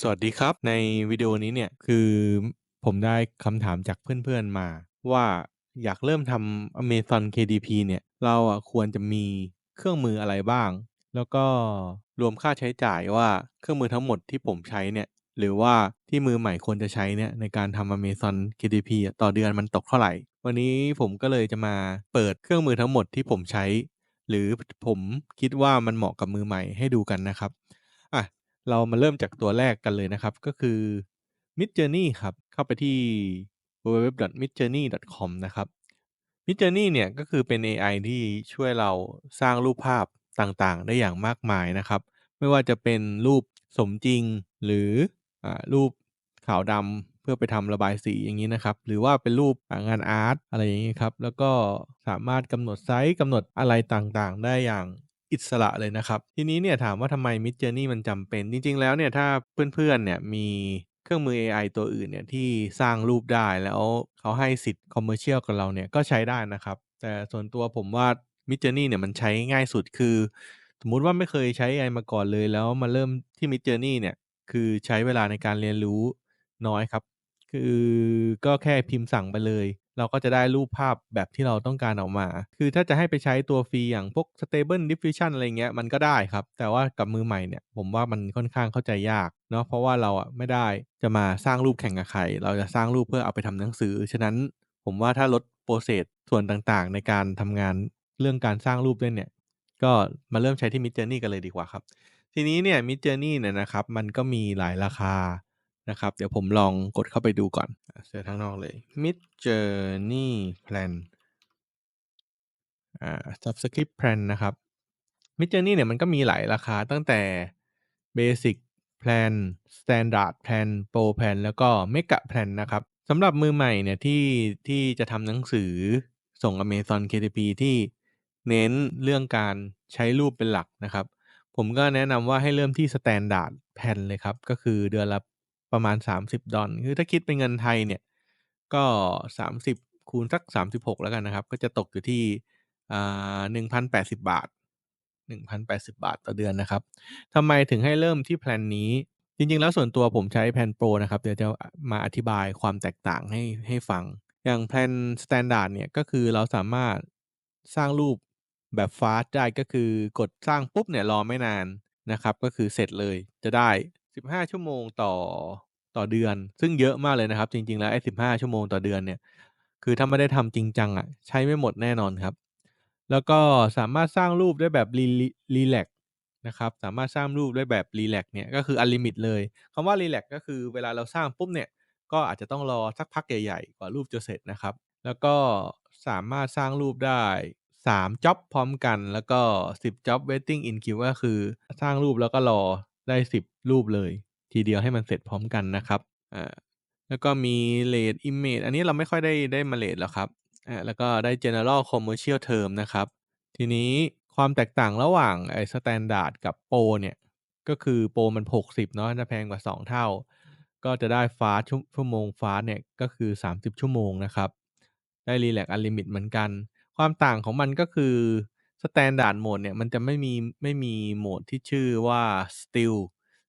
สวัสดีครับ ในวิดีโอนี้เนี่ยคือผมได้คำถามจากเพื่อนๆมา ว่าอยากเริ่มทำ Amazon KDP เนี่ย เราอะควรจะมีเครื่องมืออะไรบ้าง แล้วก็รวมค่าใช้จ่ายว่าเครื่องมือทั้งหมดที่ผมใช้เนี่ย หรือว่าที่มือใหม่ควรจะใช้เนี่ย ในการทำ Amazon KDP อะต่อเดือนมันตกเท่าไหร่ วันนี้ผมก็เลยจะมาเปิดเครื่องมือทั้งหมดที่ผมใช้ หรือผมคิดว่ามันเหมาะกับมือใหม่ให้ดูกันนะครับ เรามาเริ่มจากตัวแรกกันเลยนะครับ ก็คือ Midjourney ครับ เข้าไปที่ www.midjourney.com นะครับ Midjourney เนี่ยก็คือเป็นเอไอที่ช่วยเราสร้างรูปภาพต่างๆ ได้อย่างมากมายนะครับ ไม่ว่าจะเป็นรูปสมจริงหรืออรูปขาวดำเพื่อไปทำระบายสีอย่างนี้นะครับ หรือว่าเป็นรูปงานอาร์ตอะไรอย่างนี้ครับ แล้วก็สามารถกำหนดไซส์กำหนดอะไรต่างๆ ได้อย่าง อิสระเลยนะครับ ทีนี้เนี่ยถามว่าทำไม Midjourney มันจำเป็น จริง ๆ แล้วเนี่ยถ้าเพื่อน ๆ เนี่ยมีเครื่องมือเอไอตัวอื่นเนี่ยที่สร้างรูปได้แล้วเขาให้สิทธิ์ commercial กับเราเนี่ยก็ใช้ได้นะครับ แต่ส่วนตัวผมว่า Midjourney เนี่ยมันใช้ง่ายสุดคือ สมมุติว่าไม่เคยใช้เอไอมาก่อนเลยแล้วมาเริ่มที่ Midjourney เนี่ยคือใช้เวลาในการเรียนรู้น้อยครับ คือก็แค่พิมพ์สั่งไปเลย เราก็จะได้รูปภาพแบบที่เราต้องการออกมา คือถ้าจะให้ไปใช้ตัวฟรีอย่างพวก Stable Diffusion อะไรเงี้ยมันก็ได้ครับ แต่ว่ากับมือใหม่เนี่ยผมว่ามันค่อนข้างเข้าใจยากเนาะเพราะว่าเราอะไม่ได้จะมาสร้างรูปแข่งกับใคร เราจะสร้างรูปเพื่อเอาไปทำหนังสือ ฉะนั้นผมว่าถ้าลด process ส่วนต่างๆ ในการทำงานเรื่องการสร้างรูปด้วยเนี่ย ก็มาเริ่มใช้ที่ Midjourney กันเลยดีกว่าครับ ทีนี้เนี่ย Midjourney เนี่ยนะครับมันก็มีหลายราคา นะครับ เดี๋ยวผมลองกดเข้าไปดูก่อนเสิร์ชข้างนอกเลย Midjourney Plan อ่า Subscript Plan นะครับ Midjourney เนี่ยมันก็มีหลายราคาตั้งแต่ Basic Plan Standard Plan Pro Plan แล้วก็ Mega Plan นะครับสำหรับมือใหม่เนี่ยที่ที่จะทำหนังสือส่ง Amazon KDP ที่เน้นเรื่องการใช้รูปเป็นหลักนะครับ ผมก็แนะนำว่าให้เริ่มที่ Standard Plan เลยครับ ก็คือเดือนละ ประมาณ 30 ดอลคือถ้าคิดเป็นเงินไทยเนี่ย ก็ 30 คูณสัก 36 แล้วกันนะครับ ก็จะตกอยู่ที่อ่า1,080 บาท 1,080 บาทต่อเดือนนะครับทำไมถึงให้เริ่มที่แพลนนี้ จริง ๆ แล้วส่วนตัวผมใช้แพลนโปรนะครับ เดี๋ยวจะมาอธิบายความแตกต่างให้ให้ฟัง อย่างแพลน Standard เนี่ยก็คือเราสามารถสร้างรูปแบบฟาสได้ก็คือกดสร้างปุ๊บเนี่ยรอไม่นานนะครับ ก็คือเสร็จเลยจะได้ 15 ชั่วโมงต่อ ต่อเดือน ซึ่งเยอะมากเลยนะครับ จริง ๆ แล้วไอ้ 15 ชั่วโมงต่อเดือนเนี่ย คือถ้าไม่ได้ทำจริงจังอะใช้ไม่หมดแน่นอนครับ แล้วก็สามารถสร้างรูปได้แบบรีรีแลกนะครับ สามารถสร้างรูปได้แบบรีแลกเนี่ยก็คืออันลิมิตเลยคำว่ารีแลกก็คือเวลาเราสร้างปุ๊บเนี่ยก็อาจจะต้องรอสักพักใหญ่ๆ กว่ารูปจะเสร็จนะครับ แล้วก็สามารถสร้างรูปได้3จ็อบพร้อมกัน แล้วก็ 10จ็อบ waiting in queue ก็คือสร้างรูปแล้วก็รอ ได้10รูปเลย ทีเดียวให้มันเสร็จพร้อมกันนะครับอ่าแล้วก็มี rate image อันนี้เราไม่ค่อยได้ได้มา rate หรอกครับอ่าแล้วก็ได้ general commercial term นะครับ ทีนี้ความแตกต่างระหว่างไอ้ standard กับ pro เนี่ยก็คือโปรมัน 60เนาะจะแพงกว่า 2 เท่า ก็จะได้ฟ้าชั่วชั่วโมงฟ้าเนี่ยก็คือ 30 ชั่วโมงนะครับ ได้รีแลกอันลิมิตเหมือนกัน ความต่างของมันก็คือ Standard Mode เนี่ยมันจะไม่มี ไม่มีโหมดที่ชื่อว่า Still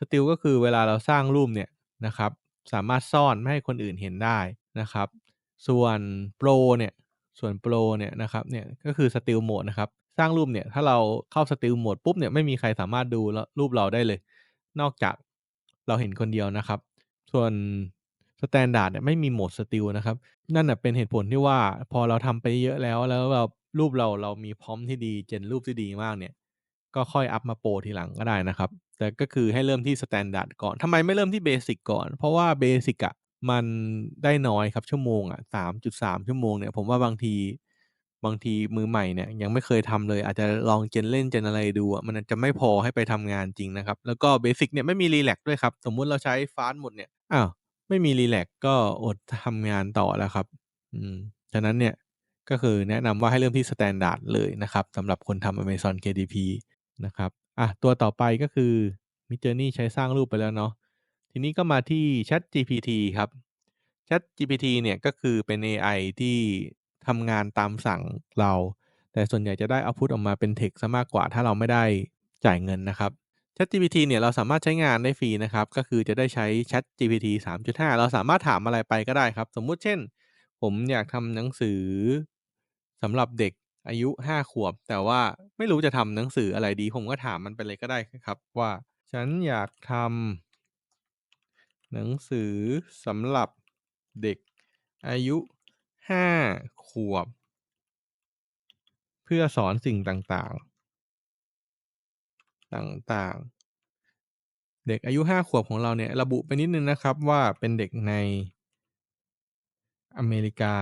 Still ก็คือเวลาเราสร้างรูปเนี่ยนะครับ สามารถซ่อนไม่ให้คนอื่นเห็นได้นะครับ ส่วน Pro เนี่ยส่วน Pro เนี่ยนะครับเนี่ยก็คือ Still Mode นะครับ สร้างรูปเนี่ยถ้าเราเข้า Still Mode ปุ๊บเนี่ยไม่มีใครสามารถดูแล้วรูปเราได้เลย นอกจากเราเห็นคนเดียวนะครับ ส่วน Standard เนี่ยไม่มีโหมด Still นะครับ นั่นนะเป็นเหตุผลที่ว่าพอเราทำไปเยอะแล้วแล้วเรา รูปเราเรามีพร้อมที่ดีเจนรูปที่ดีมากเนี่ย ก็ค่อยอัปมาโปรทีหลังก็ได้นะครับ แต่ก็คือให้เริ่มที่ Standard ก่อนทำไมไม่เริ่มที่ Basic ก่อน เพราะว่า Basic อะมันได้น้อยครับชั่วโมงอะ3.3ชั่วโมงเนี่ย ผมว่าบางทีบางทีมือใหม่เนี่ยยังไม่เคยทำเลย อาจจะลองเจนเล่นเจนอะไรดูมันจะไม่พอให้ไปทำงานจริงนะครับ แล้วก็ Basic เนี่ยไม่มีรีแลกซ์ด้วยครับ สมมุติเราใช้ฟาสหมดเนี่ยอ้าวไม่มีรีแลกซ์ก็อดทำงานต่อแล้วครับ อืมฉะนั้นเนี่ย ก็คือแนะนำว่าให้เริ่มที่ Standard เลยนะครับสำหรับคนทำ Amazon KDP นะครับอะตัวต่อไปก็คือ Midjourney ใช้สร้างรูปไปแล้วเนาะทีนี้ก็มาที่ ChatGPT ครับ ChatGPT เนี่ยก็คือเป็นเอไอที่ทำงานตามสั่งเรา แต่ส่วนใหญ่จะได้เอาตพุตออกมาเป็นเท็กซ์เสียมากกว่า ถ้าเราไม่ได้จ่ายเงินนะครับ ChatGPT เนี่ยเราสามารถใช้งานได้ฟรีนะครับ ก็คือจะได้ใช้ ChatGPT 3.5 เราสามารถถามอะไรไปก็ได้ครับ สมมุติเช่น ผมอยากทำหนังสือ สำหรับเด็กอายุ 5 ขวบ แต่ว่าไม่รู้จะทำหนังสืออะไรดี ผมก็ถามมันไปเลยก็ได้ครับ ว่าฉันอยากทำหนังสือสำหรับเด็กอายุ 5 ขวบ เพื่อสอนสิ่งต่างๆ ต่างๆ เด็กอายุ 5 ขวบของเราเนี่ยระบุไปนิดนึงนะครับว่าเป็นเด็กในอเมริกา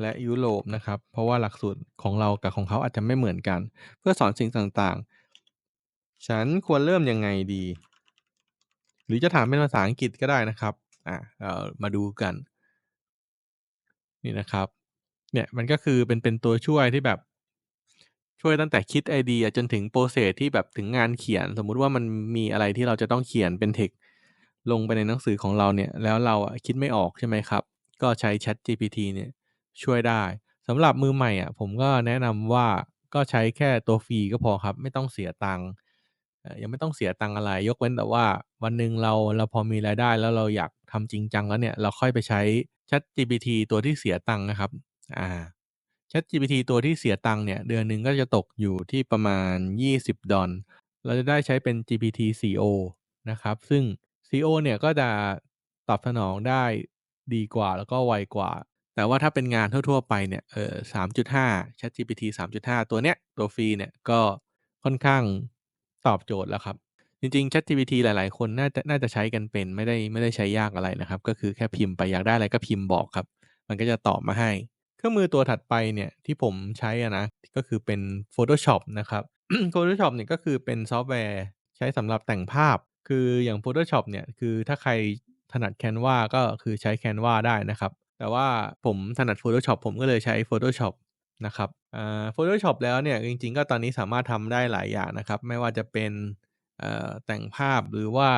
และยุโรปนะครับ เพราะว่าหลักสูตรของเรากับของเขาอาจจะไม่เหมือนกัน เพื่อสอนสิ่งต่างๆ ฉันควรเริ่มยังไงดี หรือจะถามเป็นภาษาอังกฤษก็ได้นะครับอ่าเออมาดูกัน นี่นะครับ เนี่ยมันก็คือเป็นเป็นตัวช่วยที่แบบช่วยตั้งแต่คิดไอเดียจนถึง process ที่แบบถึงงานเขียน สมมุติว่ามันมีอะไรที่เราจะต้องเขียนเป็นเท็กซ์ลงไปในหนังสือของเราเนี่ย แล้วเราอะคิดไม่ออกใช่ไหมครับ ก็ใช้ ChatGPT เนี่ย ช่วยได้สำหรับมือใหม่อะ ผมก็แนะนำว่าก็ใช้แค่ตัวฟรีก็พอครับ ไม่ต้องเสียตังค์เอ่อยังไม่ต้องเสียตังค์อะไร ยกเว้นแต่ว่าวันหนึ่งเราเราพอมีรายได้แล้วเราอยากทำจริงจังแล้วเนี่ย เราค่อยไปใช้ ChatGPT ตัวที่เสียตังค์นะครับ อ่า ChatGPT ตัวที่เสียตังค์เนี่ย เดือนหนึ่งก็จะตกอยู่ที่ประมาณ $20 เราจะได้ใช้เป็น GPT-4o นะครับ ซึ่ง 4o เนี่ยก็จะตอบสนองได้ดีกว่าแล้วก็ไวกว่า แต่ว่าถ้าเป็นงานทั่ว ๆ ไปเนี่ย เอ่อ 3.5 ChatGPT 3.5 ตัวเนี้ย ตัวฟรีเนี่ย ก็ค่อนข้างตอบโจทย์แล้วครับ จริง ๆ ChatGPT หลาย ๆ คนน่าจะ น่าจะใช้กันเป็น ไม่ได้ ไม่ได้ใช้ยากอะไรนะครับ ก็คือแค่พิมพ์ไปอยากได้อะไรก็พิมพ์บอกครับ มันก็จะตอบมาให้ เครื่องมือตัวถัดไปเนี่ย ที่ผมใช้อะนะ ก็คือเป็น Photoshop นะครับ Photoshop เนี่ย ก็คือเป็นซอฟต์แวร์ใช้สำหรับแต่งภาพ คืออย่าง Photoshop เนี่ย คือถ้าใครถนัด Canva ก็คือใช้ Canva ได้นะครับ แต่ว่าผมถนัด Photoshop ผมก็เลยใช้ Photoshop นะครับอ่า Photoshop แล้วเนี่ยจริงๆ ก็ตอนนี้สามารถทำได้หลายอย่างนะครับ ไม่ว่าจะเป็นแต่งภาพหรือว่า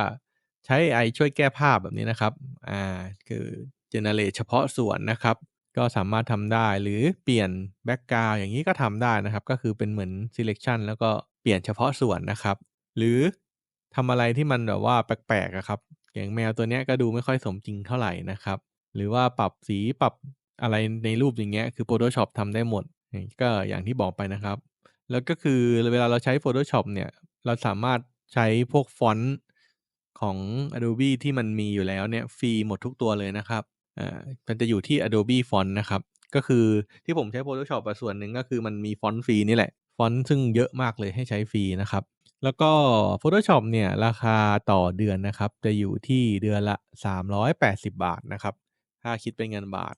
ใช้ไอช่วยแก้ภาพแบบนี้นะครับอ่าคือ generate เฉพาะส่วนนะครับก็สามารถทำได้หรือเปลี่ยนแบ็กกราวอย่างงี้ก็ทำได้นะครับ ก็คือเป็นเหมือน selection แล้วก็เปลี่ยนเฉพาะส่วนนะครับ หรือทำอะไรที่มันแบบว่าแปลกๆอะครับ อย่างแมวตัวนี้ก็ดูไม่ค่อยสมจริงเท่าไหร่นะครับ หรือว่าปรับสีปรับอะไรในรูปอย่างเงี้ยคือ Photoshop ทำได้หมด ก็อย่างที่บอกไปนะครับ แล้วก็คือเวลาเราใช้ Photoshop เนี่ย เราสามารถใช้พวกฟอนต์ของ Adobe ที่มันมีอยู่แล้วเนี่ยฟรีหมดทุกตัวเลยนะครับอ่ามันจะอยู่ที่ Adobe Font นะครับ ก็คือที่ผมใช้ Photoshop อะส่วนหนึ่งก็คือมันมีฟอนต์ฟรีนี่แหละ ฟอนต์ซึ่งเยอะมากเลยให้ใช้ฟรีนะครับ แล้วก็ Photoshop เนี่ยราคาต่อเดือนนะครับ จะอยู่ที่เดือนละ 380 บาทนะครับ ถ้าคิดเป็นเงินบาท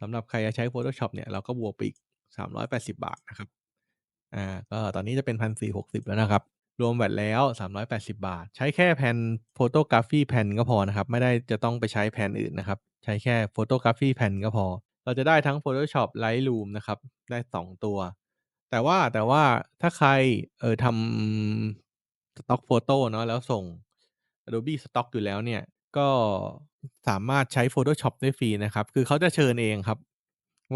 สำหรับใครจะใช้ Photoshop เนี่ยเราก็บวกไปอีก 380 บาทนะครับอ่าก็ตอนนี้จะเป็น 1,460 แล้วนะครับ รวม VAT แล้ว 380 บาท ใช้แค่แพลน Photography Plan ก็พอนะครับ ไม่ได้จะต้องไปใช้แพลนอื่นนะครับ ใช้แค่ Photography Plan ก็พอ เราจะได้ทั้ง Photoshop Lightroom นะครับ ได้ 2 ตัว แต่ว่าแต่ว่าถ้าใครเอ่อทำ stock photo เนาะแล้วส่ง Adobe Stock อยู่แล้วเนี่ยก็ สามารถใช้ Photoshop ได้ฟรีนะครับ คือเขาจะเชิญเองครับ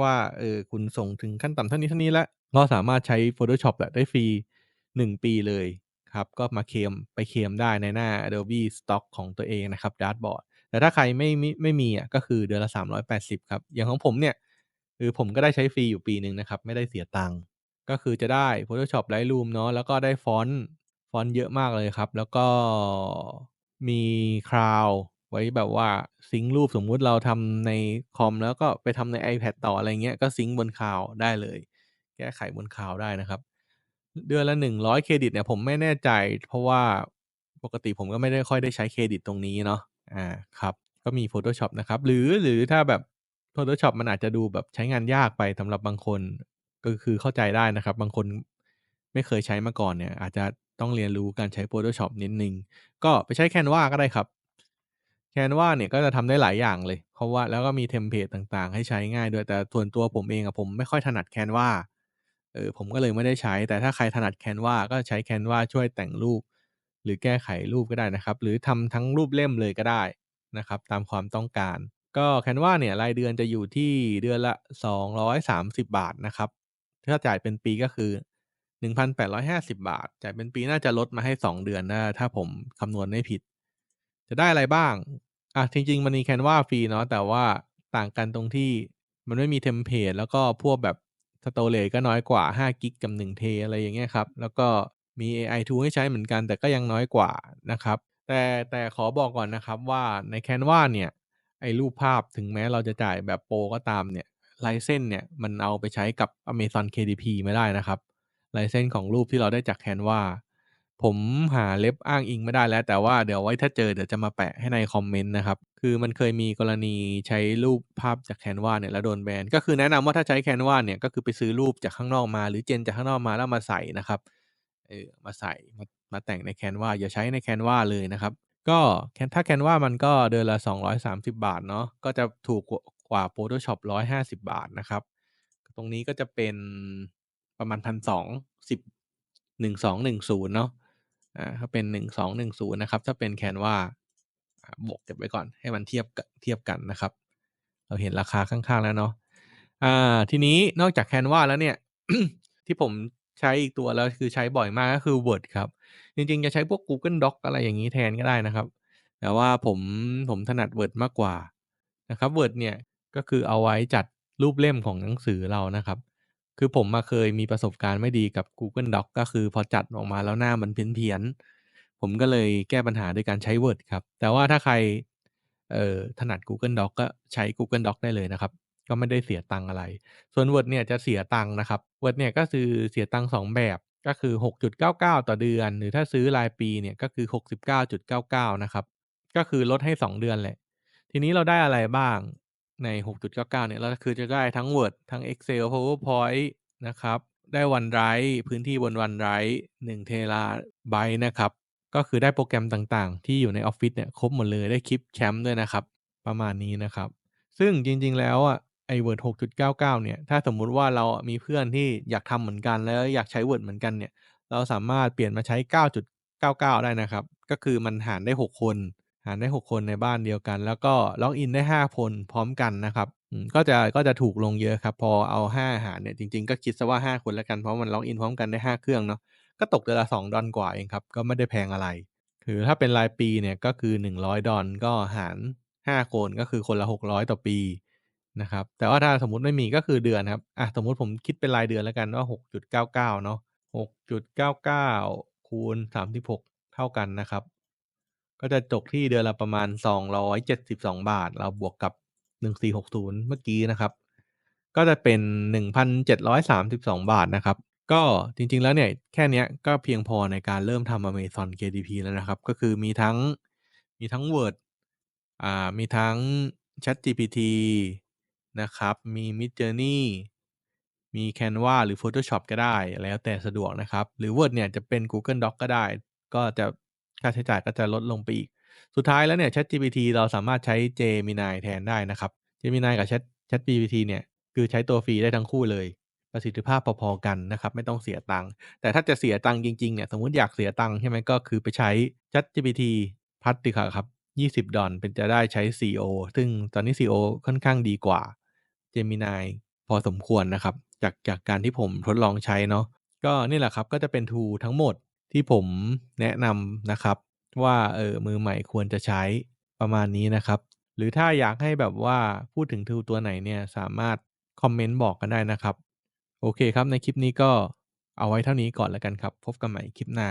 ว่า เออ คุณส่งถึงขั้นต่ำเท่านี้ๆแล้ว ก็สามารถใช้ Photoshop อะได้ฟรี 1 ปีเลยครับ ก็มาเคลมไปเคลมได้ในหน้า Adobe Stock ของตัวเองนะครับดาชบอร์ดแต่ถ้าใครไม่มิไม่มีอะก็คือเดือนละ 380 ครับ อย่างของผมเนี่ยคือผมก็ได้ใช้ฟรีอยู่ปีหนึ่งนะครับ ไม่ได้เสียตังค์ก็คือจะได้ Photoshop Lightroom เนาะแล้วก็ได้ฟอนต์ฟอนต์เยอะมากเลยครับ แล้วก็มี Cloud ไว้แบบว่าซิงก์รูปสมมุติเราทำในคอม แล้วก็ไปทำใน iPad ต่ออะไรเงี้ย ก็ซิงก์บน Cloud ได้เลย แก้ไขบน Cloud ได้นะครับ เดือนละ 100 เครดิตเนี่ยผมไม่แน่ใจ เพราะว่าปกติผมก็ไม่ได้ค่อยได้ใช้เครดิตตรงนี้เนาะอ่าครับ ก็มี Photoshop นะครับ หรือหรือถ้าแบบ Photoshop มันอาจจะดูแบบใช้งานยากไปสำหรับบางคนก็คือเข้าใจได้นะครับ บางคนไม่เคยใช้มาก่อนเนี่ย อาจจะต้องเรียนรู้การใช้ Photoshop นิดนึง ก็ไปใช้ Canva ก็ได้ครับ Canva เนี่ยก็จะทำได้หลายอย่างเลย เพราะว่าแล้วก็มีเทมเพลตต่างๆ ให้ใช้ง่ายด้วย แต่ส่วนตัวผมเองอะผมไม่ค่อยถนัด Canva เออผมก็เลยไม่ได้ใช้ แต่ถ้าใครถนัด Canva ก็ใช้ Canva ช่วยแต่งรูป หรือแก้ไขรูปก็ได้นะครับ หรือทำทั้งรูปเล่มเลยก็ได้นะครับ ตามความต้องการ ก็ Canva เนี่ยรายเดือนจะอยู่ที่เดือนละ 230 บาทนะครับ ถ้าจ่ายเป็นปีก็คือ 1,850 บาท จ่ายเป็นปีน่าจะลดมาให้ 2 เดือนนะถ้าผมคำนวณไม่ผิดจะได้อะไรบ้าง อะ จริง ๆ มันมี Canva ฟรีเนาะ แต่ว่าต่างกันตรงที่มันไม่มีเทมเพลต แล้วก็พวกแบบ storage ก็น้อยกว่า 5 กิกกับ 1 เท อะไรอย่างเงี้ยครับ แล้วก็มี AI tool ให้ใช้เหมือนกัน แต่ก็ยังน้อยกว่านะครับ แต่ แต่ขอบอกก่อนนะครับว่าใน Canva เนี่ย ไอ้รูปภาพถึงแม้เราจะจ่ายแบบโปรก็ตามเนี่ยลายเส้นเนี่ย มันเอาไปใช้กับ Amazon KDP ไม่ได้นะครับลายเส้นของรูปที่เราได้จาก Canva ผมหา ref อ้างอิงไม่ได้แล้ว แต่ว่าเดี๋ยวไว้ถ้าเจอเดี๋ยวจะมาแปะให้ในคอมเมนต์นะครับ คือมันเคยมีกรณีใช้รูปภาพจาก Canva เนี่ยแล้วโดนแบน ก็คือแนะนำว่าถ้าใช้ Canva เนี่ย ก็คือไปซื้อรูปจากข้างนอกมา หรือ gen จากข้างนอกมาแล้วมาใส่นะครับ เออ มาใส่ มามาแต่งใน Canva อย่าใช้ใน Canva เลยนะครับ ก็แคนถ้า Canva มันก็เดือนละ 230 บาทเนาะ ก็จะถูกกว่า Photoshop 150 บาทนะครับ ตรงนี้ก็จะเป็นประมาณ1,200 10 1210เนาะ อ่าถ้าเป็น1210นะครับ ถ้าเป็น Canva อ่าบวกเก็บไว้ก่อนให้มันเทียบเทียบกันนะครับ เราเห็นราคาข้างๆแล้วเนาะอ่า ทีนี้นอกจาก Canva แล้วเนี่ย ที่ผมใช้อีกตัวแล้วคือใช้บ่อยมากก็คือ Word ครับ จริงๆ จะใช้พวก Google Doc อะไรอย่างงี้แทนก็ได้นะครับ แต่ว่าผมผมถนัด Word มากกว่านะครับ Word เนี่ยก็คือเอาไว้จัดรูปเล่มของหนังสือเรานะครับ คือผมอะเคยมีประสบการณ์ไม่ดีกับ Google Docs ก็คือพอจัดออกมาแล้วหน้ามันเพี้ยน ๆ ผมก็เลยแก้ปัญหาด้วยการใช้ Word ครับ แต่ว่าถ้าใคร เอ่อ ถนัด Google Docs ก็ใช้ Google Docs ได้เลยนะครับ ก็ไม่ได้เสียตังค์อะไร ส่วน Word เนี่ยจะเสียตังค์นะครับ Word เนี่ยก็คือเสียตังค์2แบบก็คือ 6.99 ต่อเดือน หรือถ้าซื้อรายปีเนี่ยก็คือ 69.99 นะครับ ก็คือลดให้ 2 เดือนแหละ ทีนี้เราได้อะไรบ้าง ใน 6.99 เนี่ยเราคือจะได้ทั้ง Word ทั้ง Excel PowerPoint นะครับ ได้ OneDrive พื้นที่บน OneDrive 1เทราไบต์นะครับ ก็คือได้โปรแกรมต่างๆ ที่อยู่ในออฟฟิศเนี่ยครบหมดเลยได้ Clipchamp ด้วยนะครับ ประมาณนี้นะครับ ซึ่งจริงๆแล้วอะไอ้ Word 6.99เนี่ย ถ้าสมมุติว่าเรามีเพื่อนที่อยากทำเหมือนกันแล้วอยากใช้ Word เหมือนกันเนี่ย เราสามารถเปลี่ยนมาใช้9.99ได้นะครับ ก็คือมันหารได้6คน หารได้ 6 คนในบ้านเดียวกัน แล้วก็ล็อกอินได้ 5 คนพร้อมกันนะครับอืมก็จะก็จะถูกลงเยอะครับ พอเอา 5 หารเนี่ยจริงๆ ก็คิดเสียว่า 5 คนแล้วกัน เพราะมันล็อกอินพร้อมกันได้ 5 เครื่องเนาะก็ตกเดือนละ $2 กว่าเองครับ ก็ไม่ได้แพงอะไร คือถ้าเป็นรายปีเนี่ยก็คือ $100 ก็หาร 5 คนก็คือคนละ 600 ต่อปีนะครับแต่ว่าถ้าสมมติไม่มีก็คือเดือนครับอะสมมุติผมคิดเป็นรายเดือนแล้วกันว่า 6.99 เนาะ6.99 คูณ 36 เท่ากันนะครับ ก็จะตกที่เดือนละประมาณ 272 บาท เราบวกกับ 1460 เมื่อกี้นะครับ ก็จะเป็น 1,732 บาทนะครับ ก็จริงๆแล้วเนี่ยแค่นี้ก็เพียงพอในการเริ่มทำ Amazon KDP แล้วนะครับ ก็คือมีทั้งมีทั้ง Word อ่ามีทั้ง ChatGPT นะครับ มี Midjourney มี Canva หรือ Photoshop ก็ได้ แล้วแต่สะดวกนะครับ หรือ Word เนี่ยจะเป็น Google Docs ก็ได้ ก็จะ ค่าใช้จ่ายก็จะลดลงไปอีก สุดท้ายแล้วเนี่ย ChatGPT เราสามารถใช้ Gemini แทนได้นะครับ Gemini กับ Chat ChatGPT เนี่ย คือใช้ตัวฟรีได้ทั้งคู่เลย ประสิทธิภาพพอๆกันนะครับ ไม่ต้องเสียตังค์แต่ถ้าจะเสียตังค์จริงๆเนี่ยสมมติอยากเสียตังค์ใช่ไหมก็คือไปใช้ ChatGPT Plus ดีกว่าครับ $20 เป็นจะได้ใช้ 4o ซึ่งตอนนี้ 4o ค่อนข้างดีกว่า Gemini พอสมควรนะครับ จากจากการที่ผมทดลองใช้เนาะก็นี่แหละครับก็จะเป็น tool ทั้งหมด ที่ผมแนะนำนะครับว่าเออมือใหม่ควรจะใช้ประมาณนี้นะครับ หรือถ้าอยากให้แบบว่าพูดถึงทูตัวไหนเนี่ยสามารถคอมเมนต์บอกกันได้นะครับ โอเคครับในคลิปนี้ก็เอาไว้เท่านี้ก่อนแล้วกันครับ พบกันใหม่คลิปหน้า